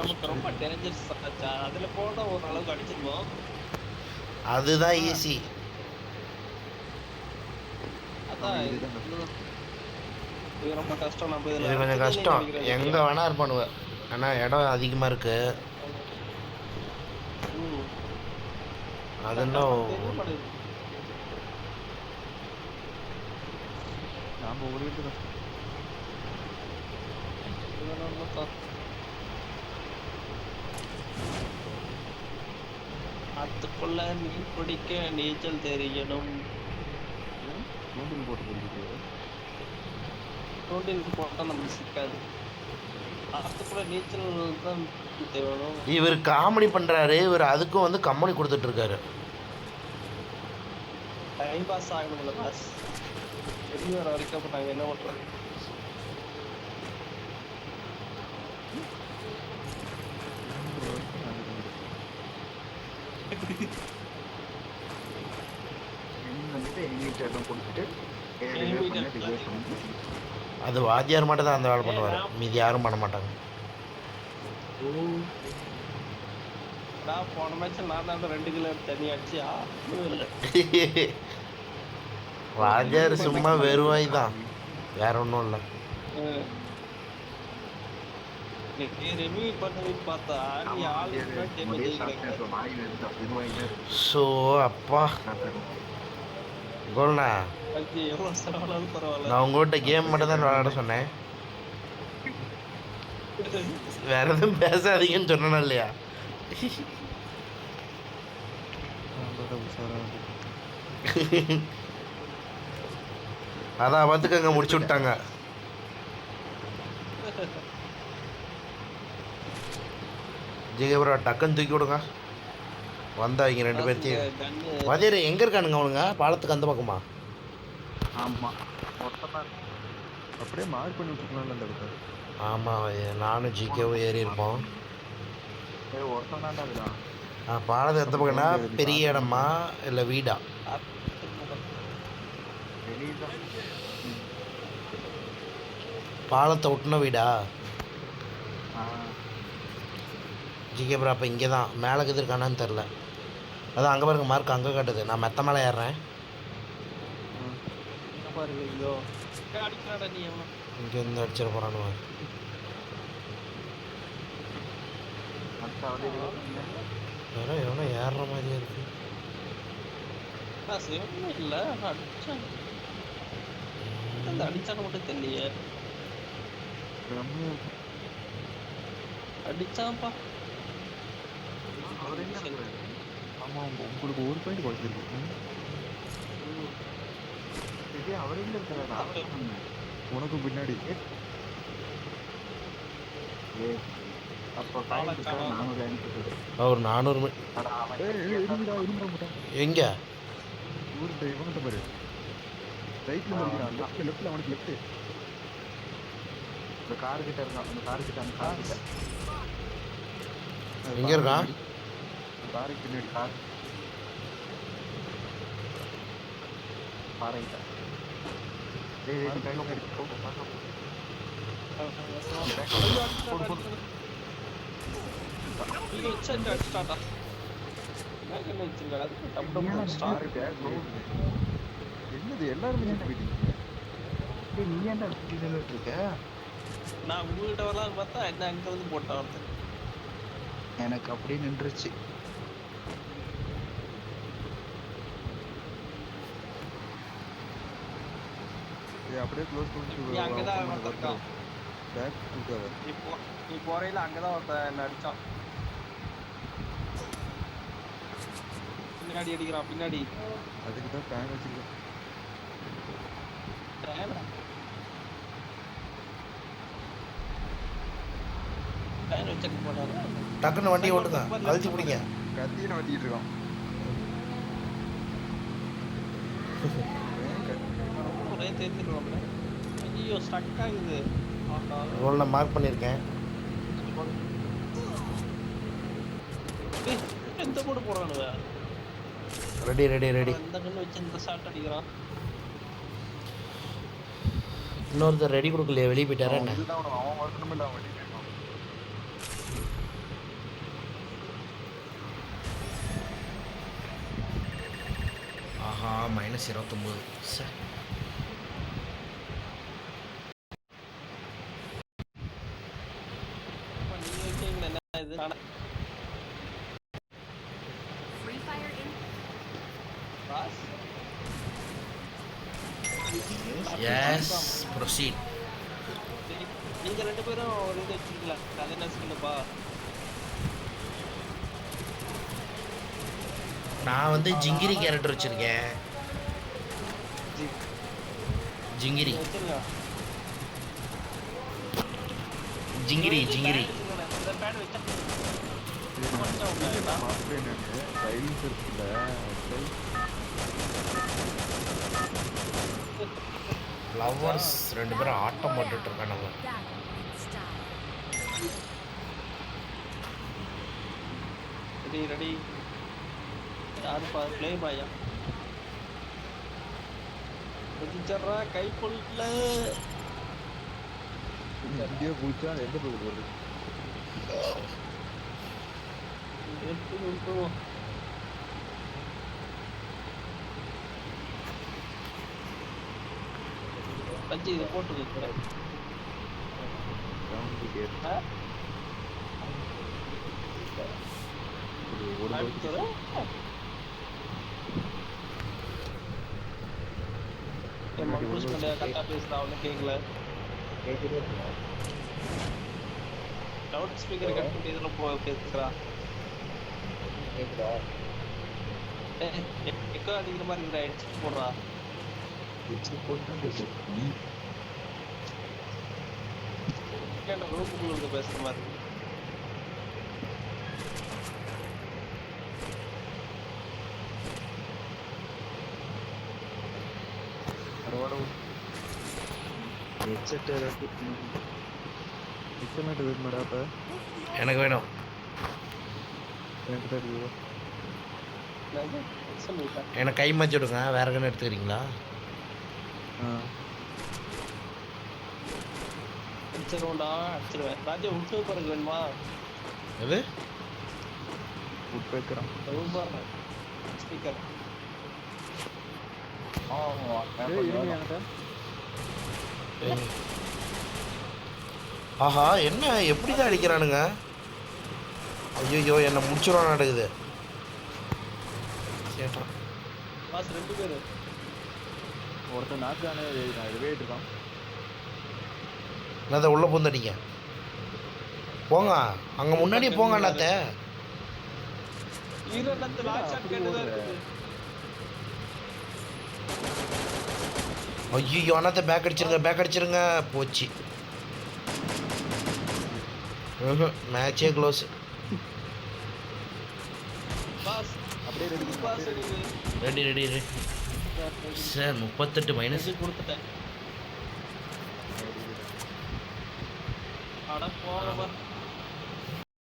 நமக்கு ரொம்ப டேஞ்சர்ஸ் ஆச்சா அதுல போனா ஒரு அளவுக்கு அடிச்சிருவோம். அதுதான் ஈஸி இது ரொம்ப கஷ்டம் நம்ம இது இதுல கொஞ்சம் கஷ்டம். எங்க வேணா இருப்பானுவ ஆனா இடம் அதிகமா இருக்கு. அது மாட்டேங்குது. நாம ஒரு வீட்டு ஆத்துக்குள்ள மீன் பிடிக்க நீச்சல் தெரியணும். தூண்டில் போட்டு பிடிக்கிட்டு தூண்டில் போட்டா நமக்கு சிக்காது. ஆத்துக்குள்ள நீச்சல் தான் தேவணும். இவர் காமெடி பண்றாரு. இவர் அதுக்கும் வந்து கம்பெனி கொடுத்துட்டு இருக்காரு டைம் பாஸ் ஆகணும்ல பாஸ் வெளியே வர வரைக்கும் என்ன பண்றது ஒரு வருஷம் நாங்க தூண்டில். எங்க வந்துட்டு எங்க வீட்டுல எல்லாம் கொடுத்துட்டு எங்க வீட்டுல டிவைட் பண்ணி அது வாத்தியார் மட்டும் தான் அந்த வேலை பண்ணுவார். மீதி யாரும் பண்ண மாட்டாங்க. போன மேட்ச் நான் தான் ரெண்டு கிலோ தண்ணி அடிச்சு ஆ இல்லை வாத்தியார் சும்மா வெறுவாய் தான். வேற ஒன்றும் இல்லை. ஸோ அப்பா. பரவாயில்ல. நான் உங்கள்கிட்ட கேம் மட்டும் தான் விளையாட சொன்னேன். வேற எதுவும் பேசாதீங்கன்னு சொன்னேனா இல்லையா? அதான் பார்த்துக்கங்க முடிச்சு விட்டாங்க. ஜிகபுரா டக்குன்னு தூக்கி விடுங்க. வந்தாங்க ரெண்டு பேர்த்தையும். வாத்தியார் எங்கே இருக்கானுங்க அவனுங்க? பாலத்துக்கு அந்த பக்கமா? ஆமா மொத்தமா. அப்படியே மார்க் பண்ணி விட்டுருக்கலாம்ல அந்த இடத்த ஆமாம் நானும் ஜிகேவும் ஏறி இருப்போம். ஆ, பாலத்து எந்த பக்கம்னா பெரிய இடமா இல்லை வீடா? பாலத்தை ஒட்டின வீடா? ஜிகே ப்ரோ அப்போ இங்கே தான் மேலே இது இருக்கானான்னு தெரில அதான் அங்கே பாருங்க மார்க் அங்கே காட்டுது. நான் மெத்த மேலே ஏறுறேன். என்ன பாருங்க ஐயோ அடிக்கிறாடா நீ அவன் இங்கேருந்து அடிச்சிட போகிறானுவ வேற எவனோ ஏறுற மாதிரியே இருக்கு. இல்ல. அடிச்சான் அந்த அடிச்சான்னு மட்டும் தெரியலையே. அடிச்சான்ப்பா அவர் என்ன பண்றாரு? ஆமா உங்க- உங்களுக்கு ஒரு பாயிண்ட் குறைச்சிருக்கு. இது அவர் எங்க இருக்கிறாரு அவன் உனக்கு பின்னாடி. ஏய், அப்ப பாயிண்ட் நானூறு அனுப்பிட்டு ஒரு நானூறு எங்கே? பாரு. ரைட்ல மறிக்கிறான் லெஃப்ட் லெஃப்ட்ல அவனுக்கு லெஃப்ட் இந்த கார் கிட்ட இருக்கான் அந்த கார் கிட்ட அந்த கார் கிட்ட. எங்க இருக்கான்? காருக்கு பின்னாடி கார் பாறை கிட்ட டேய் டேய், கை வைக்க போ, போ, போ, போ. அடிச்சிட்டாடா என்ன வச்சிருக்காடா டம் டம் ஏன்டா ஸ்டார் கார் கிட்ட? bro, என்னது எல்லாருமே போயிட்டீங்க நீ ஏன்டா இருக்க? நான் உங்ககிட்ட வரலாம்னு பார்த்தா என்ன அங்க வந்து போட்டான் எனக்கு அப்படியே நின்றுச்சு. ஏய் அப்படியே க்ளோஸ் பண்ணி நீ அங்கதான் வந்திருக்கான் பேக் தூக்காத நீ போ நீ போறையில அங்கதான் ஒருத்தன் என்ன அடிச்சான். பின்னாடி அடிக்கிறான் பின்னாடி. அதுக்கு தான் பேன் வச்சிருக்கேன். டக்குன்னு வண்டி ஓட்டுங்க. அழுத்தி பிடிங்க. கத்தின்னு வட்டிட்டு இருக்கான். அப்படியே தேர்த்திடுவாங்க ஐயோ ஸ்டக் ஆகுது ரோல் மார்க் பண்ணியிருக்கேன். எந்த கூட போடுறானுங்க? ரெடி ரெடி ரெடி இந்த கண்ணு வச்சு இந்த ஷாட் அடிக்கிறான். இன்னொருத்தர் ரெடி கொடுக்கலையே வெளியே போயிட்டாரா என்ன? அவன் வரணும் இல்லை அவன் வெளியே ஆஹா மைனஸ் இருபத்தொம்போது. சார். எஸ் ப்ரொசீட் நீங்க ரெண்டு பேரும் ஒரு இது வச்சிருக்கீங்களா அது என்ன ஸ்கின்னுப்பா நான் வந்து ஜிங்கிரி கேரக்டர் வச்சுருக்கேன். ஜிங்கிரி. ஜிங்கிரி ஜிங்கிரி. இருக்குல்ல லவ்வர்ஸ் ரெண்டு பேரும் ஆட்டம் போட்டுட்டு இருக்கானுங்க. ரெடி. ரெடி யாருப்பா ப்ளே பாயா? குதிச்சர்றா கை பொருட்ல இந்தியா பூச்சா எந்த பக்கம் போகுது எடுத்து விட்டுருவோம் பச்சி இதை போட்டு கேட் ஆ? ஒரு ஒரு அடிச்சுக்கிறேன். ஏம்மா, புஷ் பண்ணியா? கரெக்டா பேசுறா, ஒண்ணும் கேக்கல. லவுட் ஸ்பீக்கர் கட் பண்ணி இதுல போ ஏய், எ- எக்கோ அடிக்கிற மாதிரி ஹெட்செட் போடுறா ஏன்டா ரூமுக்குள்ள இருந்து பேசுற மாதிரி இருக்கு? எனக்கு வேணும் எனக்கு கை மச்சு விடுங்க வேற கண்ணு எடுத்துக்கிறீங்களா அடிச்சிருவோம்டா, அடிச்சிருவேன். ராஜா, விட்டு பிறகு வேணுமா? எது? உட் வைக்கிறோம். ரூபாய் ஸ்பீக்கர். ஆஹா என்ன? எப்படி தான் அடிக்கிறானுங்க? ஐயோ என்னை முடிச்சிடும் நடக்குது. கேட்டான் பாஸ் ரெண்டு பேரு. ஒருத்தன் நாக்கானே நான் ரிவேட் இருக்கான். என்னத்த உள்ளே பூந்தடிங்க போங்க அங்கே முன்னாடி போங்க அண்ணாத்த. ஐயோ அண்ணாத்த பேக் அடிச்சிருங்க பேக் அடிச்சிருங்க. போச்சு. மேட்சே க்ளோஸ் பாஸ் அப்படியே ரெடி பாஸ் அடிக்குது ரெடி ரெடி ரெடி. சார் முப்பத்தெட்டு மைனஸ் கொடுத்துட்டேன். அட போகிற